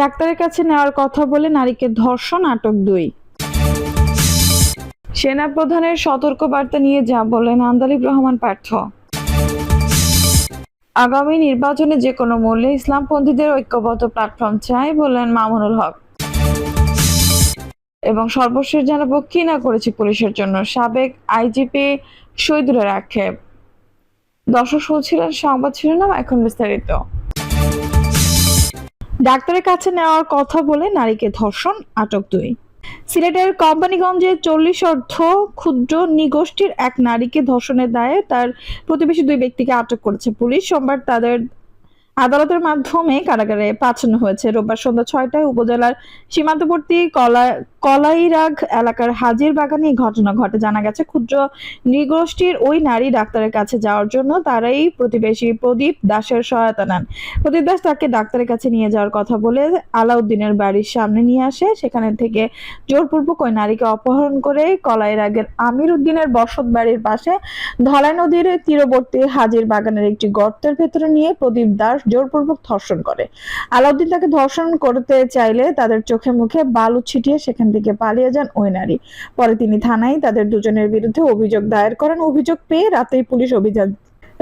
ডাক্তারের কাছে নেওয়ার কথা বলে নারীকে ধর্ষণ আটক দুই। সেনা প্রধানের সতর্ক বার্তা নিয়ে যা বলেন আন্দালিব রহমান পার্থ। আগামী নির্বাচনে যে কোনো মূল্যে ইসলামপন্থীদের ঐক্যবদ্ধ প্ল্যাটফর্ম চাই বললেন মামুনুল হক। এবং সর্বশেষ জানাব কি না করেছে পুলিশের জন্য সাবেক আইজিপি শহীদুলের আক্ষেপ। দর্শক শুনছিলেন সংবাদ শিরোনাম, এখন বিস্তারিত। ডাক্তারের কাছে নেওয়ার কথা বলে নারীকে ধর্ষণ, আটক দুই। সিলেটের কোম্পানিগঞ্জে চল্লিশ অর্ধ ক্ষুদ্র নিগোষ্ঠীর এক নারীকে ধর্ষণের দায়ে তার প্রতিবেশী দুই ব্যক্তিকে আটক করেছে পুলিশ। সোমবার তাদের আদালতের মাধ্যমে কারাগারে পাঠানো হয়েছে। রোববার সন্ধ্যা ছয়টায় উপজেলার সীমান্তবর্তী কলা, কলাইরাগ এলাকার হাজির বাগানে এই ঘটনা ঘটে। জানা গেছে, ক্ষুদ্র নৃগোষ্ঠীর ওই নারী ডাক্তারের কাছে যাওয়ার জন্য তারাই প্রতিবেশী প্রদীপ দাসের সহায়তা নেন। প্রদীপ দাস তাকে ডাক্তারের কাছে নিয়ে যাওয়ার কথা বলে আলাউদ্দিনের বাড়ির সামনে নিয়ে আসে। সেখানে থেকে জোরপূর্বক ওই নারীকে অপহরণ করে কলাইরাগের আমির উদ্দিনের বসত বাড়ির পাশে ধলাই নদীর তীরবর্তী হাজির বাগানের একটি গর্তের ভেতরে নিয়ে প্রদীপ দাস জোরপূর্বক ধর্ষণ করে। আলাউদ্দিন তাকে ধর্ষণ করতে চাইলে তাদের চোখে মুখে বালু ছিটিয়ে সেখান থেকে পালিয়ে যান ওই নারী। পরে তিনি থানায় তাদের দুজনের বিরুদ্ধে অভিযোগ দায়ের করেন। অভিযোগ পেয়ে রাতেই পুলিশ অভিযান,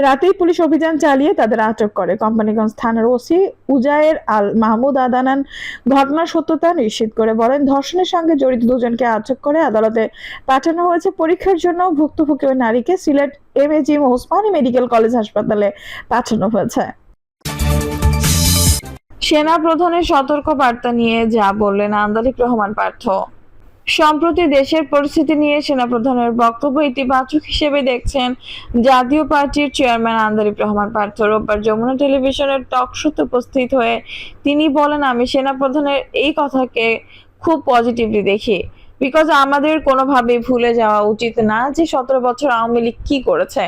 রাতেই পুলিশ অভিযান চালিয়ে তাদের আটক করে। কোম্পানিগঞ্জ থানার ওসি উজায়ের আল মাহমুদ আদানান ঘটনার সত্যতা নিশ্চিত করে বলেন, ধর্ষণের সঙ্গে জড়িত দুজনকে আটক করে আদালতে পাঠানো হয়েছে। পরীক্ষার জন্য ভুক্তভোগী নারীকে Sylhet M A G Osmani Medical College হাসপাতালে পাঠানো হয়েছে। সেনা প্রধানের সতর্ক বার্তা নিয়ে যা বললেন আন্দালিক রহমান পার্থ। সম্প্রতি দেশের পরিস্থিতি নিয়ে সেনাপ্রধানের বক্তব্য ইতিবাচক হিসেবে দেখছেন জাতীয় পার্টির চেয়ারম্যান আন্দালিব রহমান পার্থ। রোববার যমুনা টেলিভিশনের টক শোতে উপস্থিত হয়ে তিনি বলেন, আমি সেনাপ্রধানের এই কথাকে খুব পজিটিভলি দেখি। বিকজ আমাদের কোনোভাবেই ভুলে যাওয়া উচিত না যে সতেরো বছর আওয়ামী লীগ কি করেছে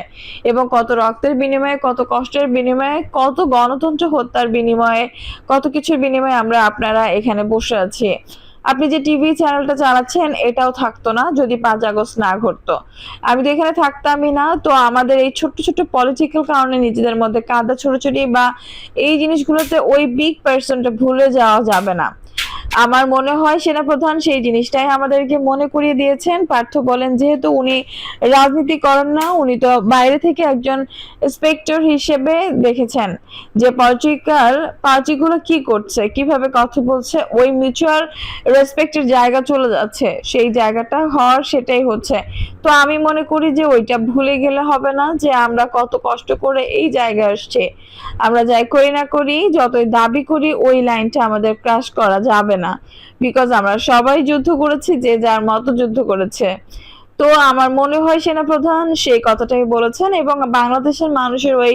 এবং কত রক্তের বিনিময়ে, কত কষ্টের বিনিময়ে, কত গণতন্ত্র হত্যার বিনিময়ে, কত কিছুর বিনিময়ে আমরা আপনারা এখানে বসে আছি। আপনি যে টিভি চ্যানেলটা চালাচ্ছেন, এটাও থাকতো না যদি পাঁচ আগস্ট না ঘটতো। আমি তো এখানে থাকতামই না, তো আমাদের এই ছোট্ট ছোট্ট পলিটিক্যাল কারণে নিজেদের মধ্যে কাদা ছোড়াছড়ি বা এই জিনিসগুলোতে ওই বিগ পার্সনটা ভুলে যাওয়া যাবে না। আমার মনে হয় সেনাপ্রধান সেই জিনিসটাই আমাদেরকে মনে করিয়ে দিয়েছেন। পার্থ বলেন, যেহেতু উনি রাজনীতি করেন না, উনি তো বাইরে থেকে একজন ইন্সপেক্টর হিসেবে দেখেছেন যে পলিটিক্যাল পার্টিগুলো কি করছে, কীভাবে কথা বলছে, ওই মিউচুয়াল রেসপেক্টের জায়গা চলে যাচ্ছে, সেই জায়গাটা হওয়ার সেটাই হচ্ছে। তো আমি মনে করি যে ওইটা ভুলে গেলে হবে না যে আমরা কত কষ্ট করে এই জায়গায় আসছে। আমরা যাই করি না করি, যতই দাবি করি, ওই লাইনটা আমাদের ক্রাশ করা যাবে না। বিকজ আমরা সবাই যুদ্ধ করেছি, যে যার মতো যুদ্ধ করেছে। তো আমার মনে হয় সেনাপ্রধান সেই কথাটাই বলেছেন এবং বাংলাদেশের মানুষের ওই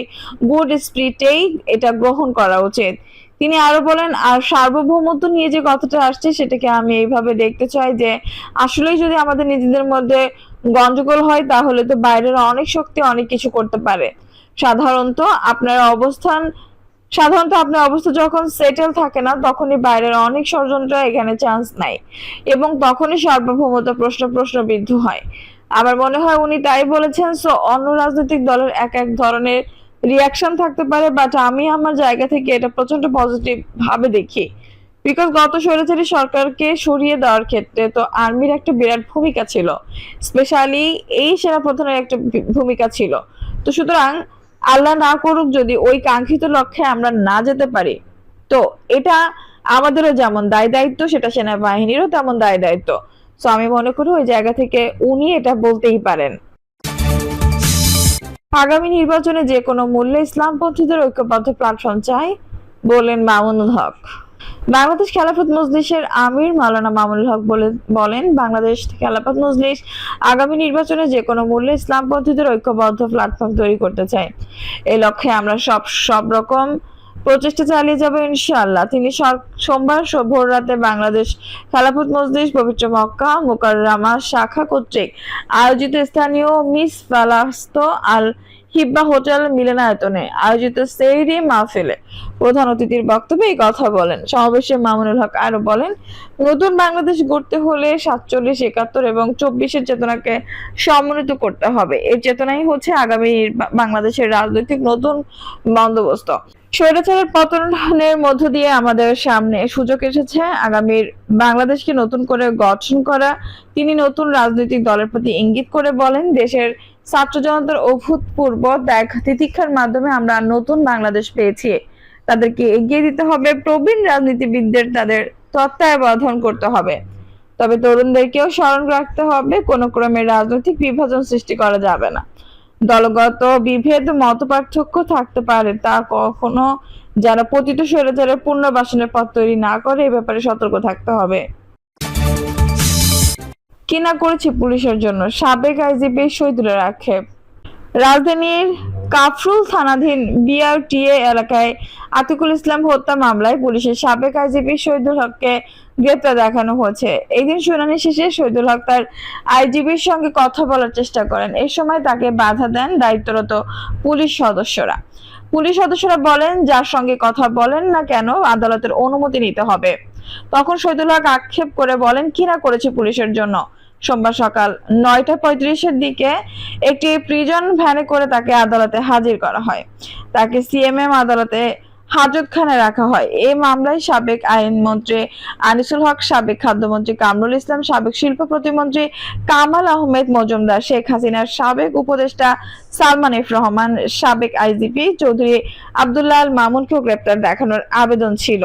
গুড স্পিরিটেই এটা গ্রহণ করা উচিত। তিনি আরও বলেন, আর সার্বভৌমত্ব নিয়ে যে কথাটা আসছে, সেটাকে আমি এইভাবে দেখতে চাই যে আসলেই যদি আমাদের নিজেদের মধ্যে গন্ডগোল হয়, তাহলে তো বাইরের অনেক শক্তি অনেক কিছু করতে পারে। সাধারণত আপনার অবস্থান সাধারণত আপনার অবস্থা যখন সেটেল থাকে না, তখনই বাইরের অনেক ষড়যন্ত্র এখানে চান্স নাই। এবং তখনই সার্বভৌমত্ব প্রশ্ন প্রশ্ন প্রশ্নবিদ্ধ হয়। আমার মনে হয় উনি তাই বলেছেন সো অন্য রাজনৈতিক দলের এক এক ধরনের রিয়াকশন থাকতে পারে বাট আমি আমার জায়গা থেকে এটা প্রচণ্ড পজিটিভ ভাবে দেখি। বিকজ গত স্বৈরাচারী সরকারকে সরিয়ে দেওয়ার ক্ষেত্রে তো আর্মির একটা বিরাট ভূমিকা ছিল। স্পেশালি এই সেনাপ্রধানের একটা ভি- ভূমিকা ছিল। তো সুতরাং আল্লাহ না করুক যদি ওই কাঙ্ক্ষিত লক্ষ্যে আমরা না যেতে পারি। তো এটা আমাদেরও যেমন দায় দায়িত্ব, সেটা সেনাবাহিনীরও তেমন দায় দায়িত্ব। তো আমি মনে করি ওই জায়গা থেকে উনি এটা বলতেই পারেন। আগামী নির্বাচনে যে কোনো মূল্যে ইসলামপন্থীদের ঐক্যবদ্ধ প্ল্যাটফর্ম চাই, বলেন মামুনুল হক। বাংলাদেশ খেলাফত মজলিসের আমির মাওলানা মামুনুল হক বলেন, বাংলাদেশ খেলাফত মজলিস আগামী নির্বাচনে যে কোনো মূল্যে ইসলামপন্থীদের ঐক্যবদ্ধ প্ল্যাটফর্ম তৈরি করতে চাই এই লক্ষ্যে আমরা সব সব রকম প্রচেষ্টা চালিয়ে যাব ইনশাআল্লাহ। তিনি সোমবার ভোর রাতে বাংলাদেশ খেলাফত মজলিস পবিত্র মক্কা মুকাররামা শাখা কর্তৃক আয়োজিত স্থানীয় মিস ফালাস্ত আল হিব্বা হোটেল মিলনায়তনে আয়োজিত সেইরি মাহফিলে প্রধান অতিথির বক্তব্যে এই কথা বলেন। সমাবেশে মামুনুল হক আরও বলেন, নতুন বাংলাদেশ গড়তে হলে সাতচল্লিশ, একাত্তর এবং চব্বিশের চেতনাকে সমন্বিত করতে হবে। এর চেতনাই হচ্ছে আগামী বাংলাদেশের রাজনৈতিক নতুন বন্দোবস্ত। স্বৈরাচারের পতনের মধ্য দিয়ে আমাদের সামনে সুযোগ এসেছে। আগামীর বাংলাদেশকে নতুন করে গঠন করা, তিনি নতুন রাজনৈতিক দলের প্রতি ইঙ্গিত করে বলেন, দেশের ছাত্র জনতার অভূতপূর্ব ত্যাগ তিতিক্ষার মাধ্যমে আমরা নতুন বাংলাদেশ পেয়েছি। তাদেরকে এগিয়ে দিতে হবে, প্রবীণ রাজনীতিবিদদের তাদের তত্ত্বাবধান করতে হবে। তবে তরুণদেরকেও স্মরণ রাখতে হবে, কোনো ক্রমে রাজনৈতিক বিভাজন সৃষ্টি করা যাবে না। দলগত বিভেদ মত পার্থক্য থাকতে পারে, তা কখনো যারা পতিত স্বৈরাচারের পুনর্বাসনের পথ তৈরি না করে, এ ব্যাপারে সতর্ক থাকতে হবে। কিনা করেছে পুলিশের জন্য। সাবেক আইজিপি শহীদুলের আক্ষেপ। রাজধানীর কাফরুল থানাধীন বিআরটিএ এলাকায় আতিকুল ইসলাম হত্যা মামলায় পুলিশের সাবেক আইজিপি শহীদুল হককে গ্রেপ্তার দেখানো হয়েছে। এই দিন শুনানি শেষে শহীদুল হক তার আইজিবির সঙ্গে কথা বলার চেষ্টা করেন। এ সময় তাকে বাধা দেন দায়িত্বরত পুলিশ সদস্যরা। পুলিশ সদস্যরা বলেন, যার সঙ্গে কথা বলেন না কেন, আদালতের অনুমতি নিতে হবে। তখন শহীদুল হক আক্ষেপ করে বলেন, কিনা করেছে পুলিশের জন্য। সোমবার সকাল নয়টা পঁয়ত্রিশের দিকে একটি প্রিজন ভ্যানে করে তাকে আদালতে হাজির করা হয়। তাকে সিএমএম আদালতে হাজতখানে রাখা হয়। এই মামলায় সাবেক আইনমন্ত্রী আনিসুল হক, সাবেক খাদ্যমন্ত্রী কামরুল ইসলাম, সাবেক শিল্প প্রতিমন্ত্রী কামাল আহমেদ মজুমদার, শেখ হাসিনার সাবেক উপদেষ্টা সালমান এফ রহমান, সাবেক আইজিপি চৌধুরী আব্দুল্লাহ মামুনকেও গ্রেপ্তার দেখানোর আবেদন ছিল।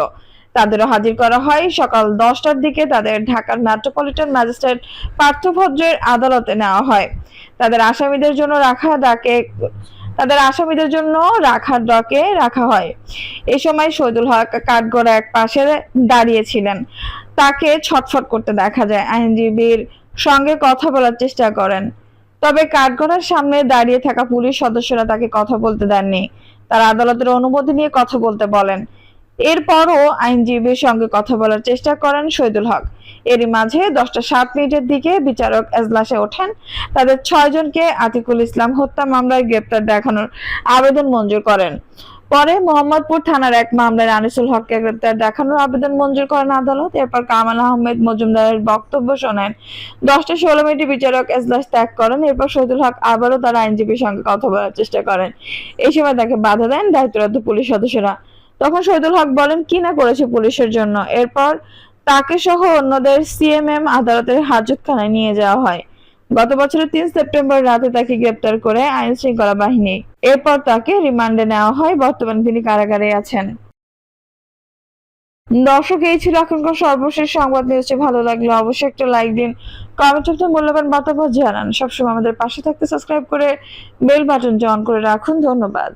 তাদেরও হাজির করা হয়। সকাল দশটার দিকে তাদের ঢাকার মেট্রোপলিটন ম্যাজিস্ট্রেট পার্থভদ্রের আদালতে নেওয়া হয়। তাদের আসামিদের জন্য রাখা ডাকে, তাদের আসামিদের জন্য রাখার ডকে রাখা হয়। এই সময় শহীদুল হক কাঠগড়া এক পাশে দাঁড়িয়েছিলেন। তাকে ছটফট করতে দেখা যায়। আইনজীবীর সঙ্গে কথা বলার চেষ্টা করেন। তবে কাঠগড়ার সামনে দাঁড়িয়ে থাকা পুলিশ সদস্যরা তাকে কথা বলতে দেননি। তারা আদালতের অনুমতি নিয়ে কথা বলতে বলেন। এরপরও আইনজীবীর সঙ্গে কথা বলার চেষ্টা করেন শহীদুল হক। এরই মাঝে দশটা সাত মিনিটের দিকে বিচারক এজলাসে ওঠেন। তাদের ছয়জনকে আতিকুল ইসলাম হত্যা মামলায় গ্রেপ্তার দেখানোর আবেদন মঞ্জুর করেন। পরে মোহাম্মদপুর থানার এক মামলায় আনিসুল হককে গ্রেপ্তার দেখানোর আবেদন মঞ্জুর করেন আদালত। এরপর কামাল আহমেদ মজুমদারের বক্তব্য শোনেন। দশটা ষোলো মিনিটে বিচারক এজলাস ত্যাগ করেন। এরপর শহীদুল হক আবারও তার আইনজীবীর সঙ্গে কথা বলার চেষ্টা করেন। এই সময় তাকে বাধা দেন দায়িত্বরত পুলিশ সদস্যরা। তখন শহীদুল হক বলেন, কি না করেছে পুলিশের জন্য? এরপর তাকে সহ অন্যদের সিএমএম আদালতের হাজতখানায় নিয়ে যাওয়া হয়। গত বছরের তিন সেপ্টেম্বর রাতে তাকে গ্রেপ্তার করে আইন শৃঙ্খলা বাহিনী এরপর তাকে রিমান্ডে নেওয়া হয়। বর্তমানে তিনি কারাগারে আছেন। দর্শক, এই ছিল এখনকার সর্বশেষ সংবাদ। নিউজটি ভালো লাগলে অবশ্যই একটা লাইক দিন কমেন্ট করতে মূল্যবান মতামত জানান। সবসময় আমাদের পাশে থাকতে সাবস্ক্রাইব করে বেল বাটনটি অন করে রাখুন। ধন্যবাদ।